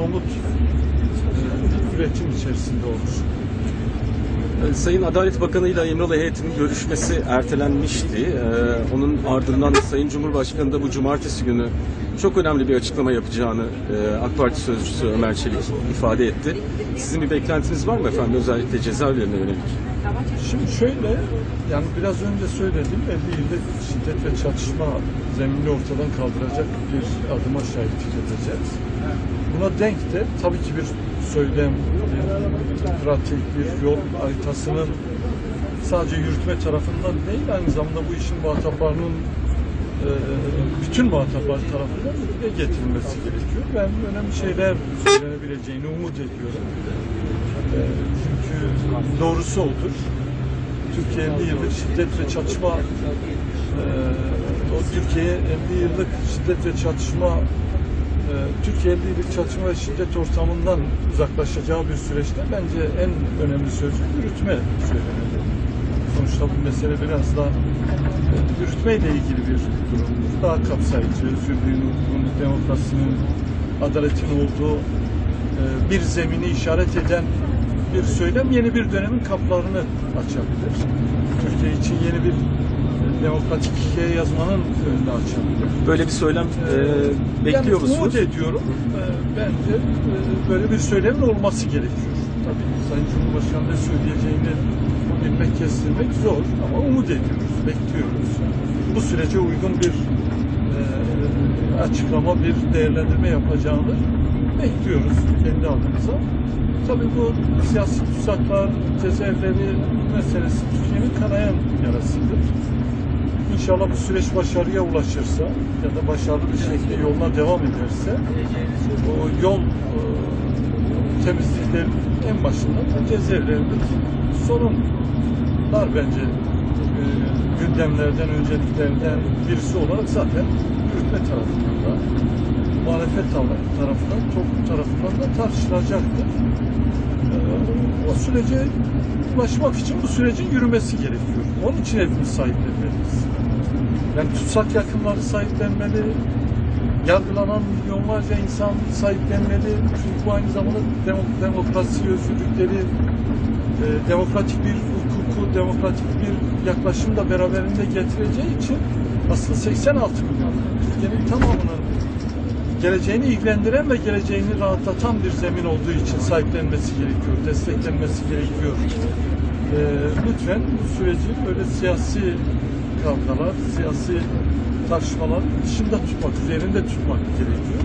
somut e, üretim içerisinde olur. Ee, Sayın Adalet Bakanı ile Emralı heyetinin görüşmesi ertelenmişti. Ee, onun ardından Sayın Cumhurbaşkanı da bu cumartesi günü çok önemli bir açıklama yapacağını e, AK Parti sözcüsü Ömer Çelik ifade etti. Sizin bir beklentiniz var mı efendim özellikle cezaevlerine yönelik? Şimdi şöyle, yani biraz önce söyledim, 50 yıllık şiddet ve çatışma zeminini ortadan kaldıracak bir adıma şahitlik edeceğiz. Buna denk de tabii ki bir söylem, bir pratik, bir yol haritasının sadece yürütme tarafından değil, aynı zamanda bu işin muhataplarının e, bütün muhataplar tarafından dile getirilmesi gerekiyor. Ben önemli şeyler söylenebileceğini umut ediyorum. E, çünkü doğrusu odur. Türkiye 50 yıllık şiddet ve çatışma e, o Türkiye 50 yıllık şiddet ve çatışma Türkiye 50 yıllık çatışma ve şiddet ortamından uzaklaşacağı bir süreçte bence en önemli sözcük yürütme söylemeli. Sonuçta bu mesele biraz da e, yürütmeyle ilgili bir durumdur. Daha kapsayıcı, özgürlüğün, hukukun, demokrasinin, adaletin olduğu e, bir zemini işaret eden bir söylem yeni bir dönemin kapılarını açabilir. Türkiye için yeni bir e, demokratik yazmanın önünü açabilir. Böyle bir söylem e, bekliyor yani musunuz? umut ediyorum. E, bence e, böyle bir söylemin olması gerekiyor. Tabii Sayın Cumhurbaşkanı ne söyleyeceğini bilmek, kestirmek zor ama umut ediyoruz, bekliyoruz. Bu sürece uygun bir e, açıklama, bir değerlendirme yapacağını bekliyoruz kendi adımıza. Tabii bu siyasi tutsaklar, cezaevleri meselesi Türkiye'nin kanayan yarasıdır. İnşallah bu süreç başarıya ulaşırsa ya da başarılı bir şekilde yoluna devam ederse o yol e, temizliklerin en başında cezaevlerindeki sorunlar bence e, gündemlerden, önceliklerden birisi olarak zaten yürütme tarafından da muhalefet taraf- tarafından, toplum tarafından da tartışılacaktır. E, o sürece ulaşmak için bu sürecin yürümesi gerekiyor. Onun için hepimiz sahiplenmeliyiz. Yani tutsak yakınları sahiplenmeli, yargılanan milyonlarca insan sahiplenmeli. Çünkü bu aynı zamanda demo- demokrasi, özgürlükleri, e, demokratik bir hukuku, demokratik bir yaklaşım da beraberinde getireceği için aslında 86 milyon Türkiye'nin tamamının geleceğini ilgilendiren ve geleceğini rahatlatan bir zemin olduğu için sahiplenmesi gerekiyor, desteklenmesi gerekiyor. Ee, lütfen bu süreci böyle siyasi kavgalar, siyasi tartışmalar dışında tutmak, üzerinde tutmak gerekiyor.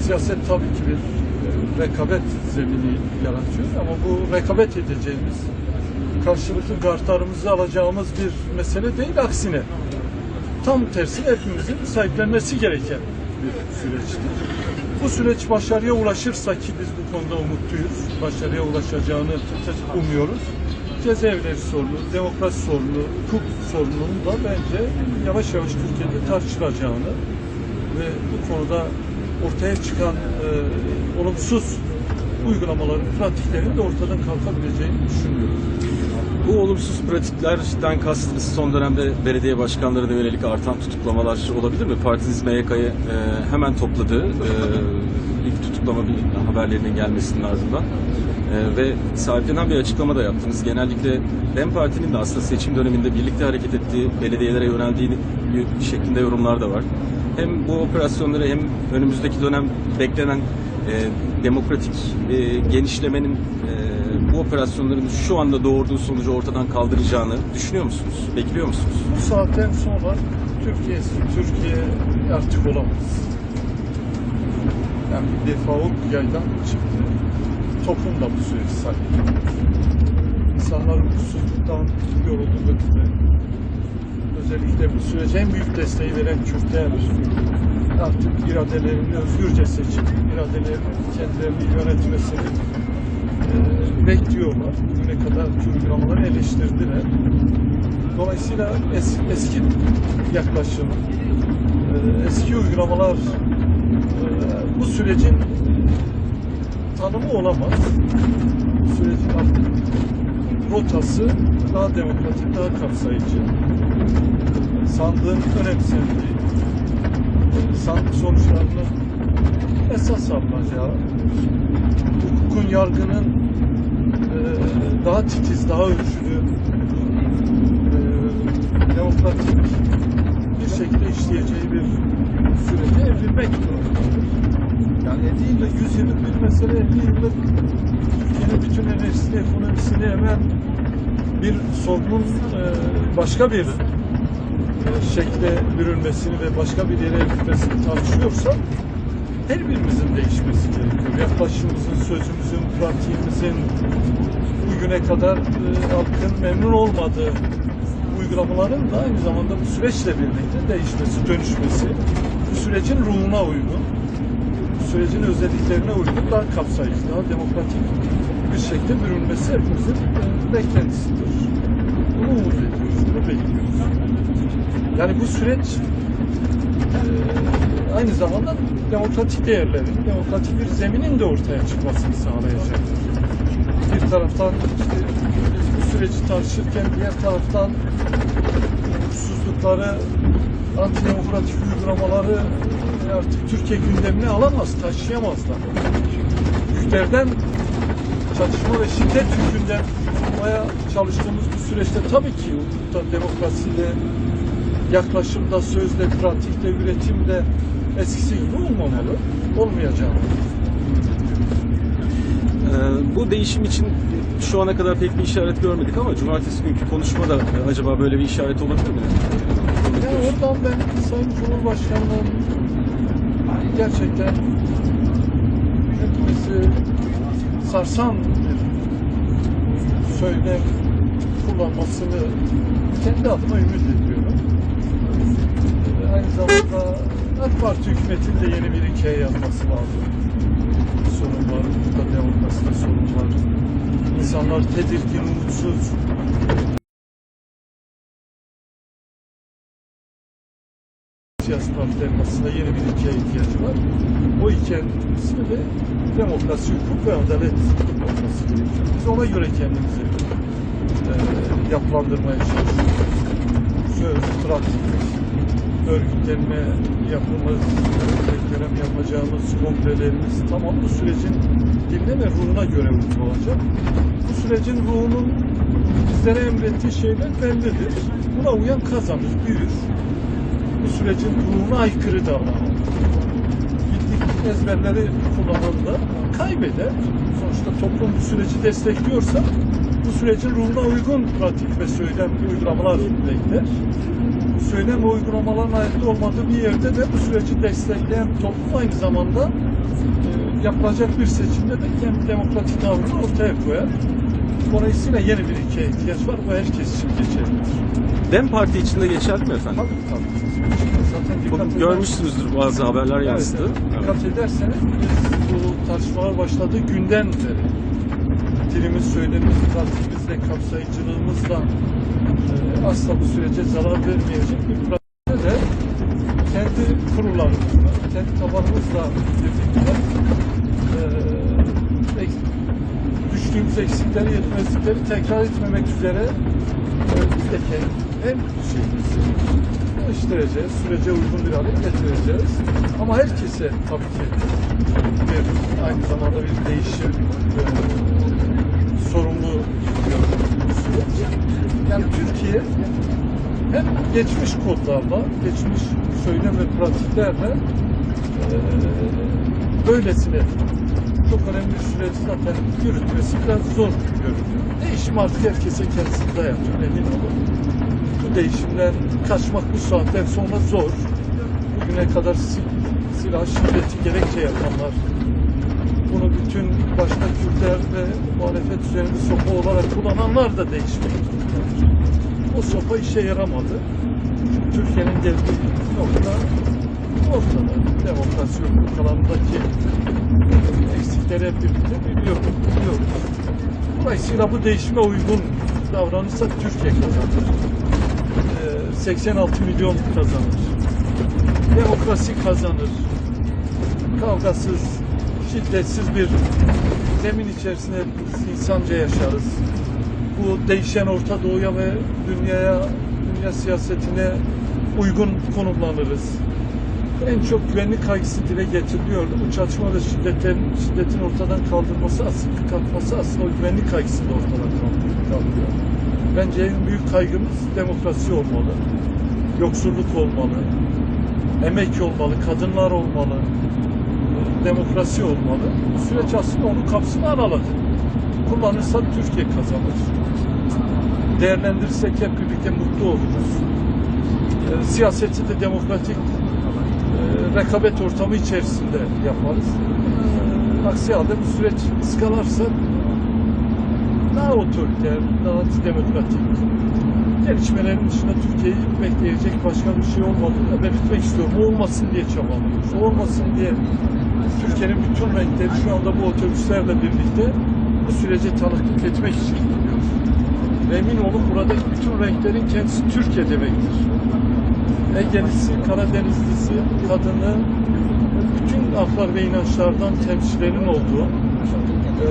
Siyaset tabii ki bir e, rekabet zemini yaratıyor ama bu rekabet edeceğimiz, karşılıklı kartlarımızı alacağımız bir mesele değil, aksine tam tersine hepimizin sahiplenmesi gereken bir süreçtir. Bu süreç başarıya ulaşırsa ki biz bu konuda umutluyuz, başarıya ulaşacağını umuyoruz. Cezaevleri sorunu, demokrasi sorunu, hukuk sorununun da bence yavaş yavaş Türkiye'de tartışılacağını ve bu konuda ortaya çıkan e, olumsuz uygulamaların, pratiklerin de ortadan kalkabileceğini düşünüyorum. Bu olumsuz pratiklerden kastınız son dönemde belediye başkanlarına yönelik artan tutuklamalar olabilir mi? Partiniz MYK'yı e, hemen topladı. E, ilk tutuklama bir haberlerinin gelmesinin ardından. E, ve sahiplenen bir açıklama da yaptınız. Genellikle hem partinin de aslında seçim döneminde birlikte hareket ettiği belediyelere yöneldiği şeklinde yorumlar da var. Hem bu operasyonları hem önümüzdeki dönem beklenen e, demokratik e, genişlemenin e, bu operasyonların şu anda doğurduğu sonucu ortadan kaldıracağını düşünüyor musunuz? Bekliyor musunuz? Bu saatten sonra Türkiye, Türkiye artık olamaz. Yani bir defa o yaydan çıktı. Toplum da bu süreci sahip. İnsanlar uykusuzluktan yoruldu bıktı. Özellikle bu sürece en büyük desteği veren Kürtler artık iradelerini özgürce seçip iradelerini kendilerini yönetmesini e, bekliyorlar. Bugüne kadar uygulamaları eleştirdiler. Dolayısıyla es, eski yaklaşım, e, eski uygulamalar e, bu sürecin tanımı olamaz. Sürecin rotası daha demokratik, daha kapsayıcı. Sandığın önemsendiği, sandık sonuçlarının esas alınacağı, hukukun yargının e, daha titiz, daha ölçülü, e, demokratik bir şekilde işleyeceği bir sürece evrilmek durumundadır. Yani 50 yıllık, 100 yıllık bir mesele 50 yıllık Türkiye'nin bütün enerjisini, ekonomisini hemen bir sorunun e, başka bir şekle bürünmesini ve başka bir yere evrilmesini tartışıyorsa her birimizin değişmesi gerekiyor. Yaklaşımımızın, sözümüzün, pratiğimizin bugüne kadar e, halkın memnun olmadığı uygulamaların da aynı zamanda bu süreçle birlikte değişmesi, dönüşmesi, bu sürecin ruhuna uygun, bu sürecin özelliklerine uygun daha kapsayıcı, daha demokratik bir şekilde bürünmesi hepimizin beklentisidir. Bunu umut ediyoruz, bunu bekliyoruz. Yani bu süreç e, aynı zamanda demokratik değerlerin, demokratik bir zeminin de ortaya çıkmasını sağlayacaktır. Taraftan işte bu süreci tartışırken diğer taraftan hukuksuzlukları, antidemokratik uygulamaları artık Türkiye gündemine alamaz, taşıyamazlar. Yüklerden çatışma ve şiddet yükünden kurtulmaya çalıştığımız bu süreçte tabii ki hukukta, demokraside, yaklaşımda, sözde, pratikte, üretimde eskisi gibi olmamalı, olmayacağını. Ee, bu değişim için şu ana kadar pek bir işaret görmedik ama cumartesi günkü konuşmada e, acaba böyle bir işaret olabilir mi? Yani oradan ben Sayın Cumhurbaşkanı'nın gerçekten hepimizi sarsan bir söylem kullanmasını kendi adıma ümit ediyorum. Ee, Aynı zamanda AK Parti hükümetinin de yeni bir hikaye yazması lazım. Sorun var, burada demokraside sorun var. İnsanlar tedirgin, umutsuz. siyasi partilerin aslında yeni bir ülkeye ihtiyacı var. O ülkenin ismi de demokrasi, hukuk ve adalet olması gerekiyor. Biz ona göre kendimizi e, yapılandırmaya çalışıyoruz. Söz, pratik, örgütlenme yapımız, görev yapacağımız kongrelerimiz tamam bu sürecin diline ve ruhuna göre olacak. Bu sürecin ruhunun bizlere emrettiği şeyler bellidir. Buna uyan kazanır, büyür bu sürecin ruhuna aykırı davranır. Bildik ezberleri kullanan da kaybeder. Sonuçta toplum bu süreci destekliyorsa bu sürecin ruhuna uygun pratik ve söylem uygulamalar bekler. Söylem ve uygulamaların ayakta olmadığı bir yerde de bu süreci destekleyen toplum aynı zamanda e, yapılacak bir seçimde de kendi demokratik tavrını ortaya koyar. Dolayısıyla yeni bir ülkeye ihtiyaç var. Bu herkes için geçerlidir. Dem Parti içinde geçerli mi efendim? Tabii tabii. Zaten dikkat Bugün eder- görmüşsünüzdür bazı haberler Evet, yansıdı. evet. Dikkat ederseniz biz bu tartışmalar başladığı günden beri dilimiz, söylemimiz, pratikimizle, kapsayıcılığımızla e, asla bu sürece zarar vermeyecek bir de kendi kurullarımızla, kendi tabanımızla birlikte e, düştüğümüz eksikleri, yetmezlikleri tekrar etmemek üzere e, biz de kendi en şeyimizi geliştireceğiz, sürece uygun bir hale getireceğiz. Ama herkese tabii ki bir aynı zamanda bir değişim e, sorumlu bir süreç. Yani Türkiye hem geçmiş kodlarla, geçmiş söylem ve pratiklerle e, böylesine çok önemli bir süreç zaten yürütmesi biraz zor görünüyor. Değişim artık herkese kendisinde yapıyor, emin olun. Bu değişimden kaçmak bu saatten sonra zor. Bugüne kadar sil- silah şiddeti gerekçe yapanlar, bunu bütün başta Kürtler ve muhalefet üzerinde sopa olarak kullananlar da değişmek. O sopa işe yaramadı. Türkiye'nin geldiği nokta ortada. Demokrasi hukuk alanındaki eksikleri hep birlikte biliyoruz. biliyoruz. Dolayısıyla bu değişime uygun davranırsak Türkiye kazanır. Ee, 86 milyon kazanır. Demokrasi kazanır. Kavgasız, şiddetsiz bir zemin içerisinde insanca yaşarız. Bu değişen Orta Doğu'ya ve dünyaya, dünya siyasetine uygun konumlanırız. en çok güvenlik kaygısı dile getiriliyordu. Bu çatışmada şiddetin, şiddetin ortadan kaldırılması, aslında kalkması aslında o güvenlik kaygısı da ortadan kalkıyor. Bence en büyük kaygımız demokrasi olmalı. Yoksulluk olmalı. Emek olmalı, kadınlar olmalı. Demokrasi olmalı. Bu süreç aslında onun kapısını araladı. Kullanırsak Türkiye kazanır. Değerlendirirsek hep birlikte mutlu oluruz. E, siyaseti de demokratik e, rekabet ortamı içerisinde yaparız. E, aksi halde bu süreç ıskalarsa daha otoriter, daha demokratik gelişmelerin dışında Türkiye'yi bekleyecek başka bir şey olmadığını da belirtmek istiyorum. O olmasın diye çabalıyoruz. Olmasın diye Türkiye'nin bütün renkleri şu anda bu otobüslerle birlikte bu sürece tanıklık etmek için. Emin olun buradaki bütün renklerin kendisi Türkiye demektir. Ege'lisi, Karadenizlisi, kadını, bütün aklar ve inançlardan temsilcilerin olduğu, e,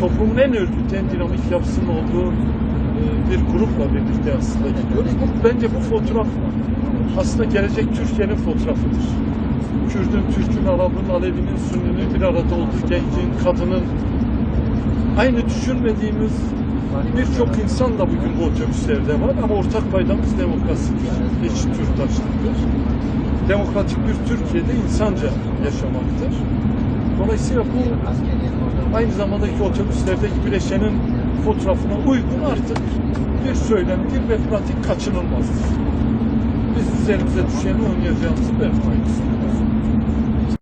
toplumun en örgüt, en dinamik yapısının olduğu e, bir grupla birlikte aslında gidiyoruz. Bu, bence bu fotoğraf aslında gelecek Türkiye'nin fotoğrafıdır. Kürdün, Türk'ün, Arap'ın, Alevi'nin, Sünni'nin bir arada olduğu gencin, kadının aynı düşünmediğimiz birçok insan da bugün bu otobüslerde var ama ortak paydamız demokrasidir, eşit yurttaşlıktır. Demokratik bir Türkiye'de insanca yaşamaktır. Dolayısıyla bu aynı zamandaki otobüslerdeki bileşenin fotoğrafına uygun artık bir söylemdir ve pratik kaçınılmazdır. Biz üzerimize düşeni oynayacağımızı belirtmek istiyoruz.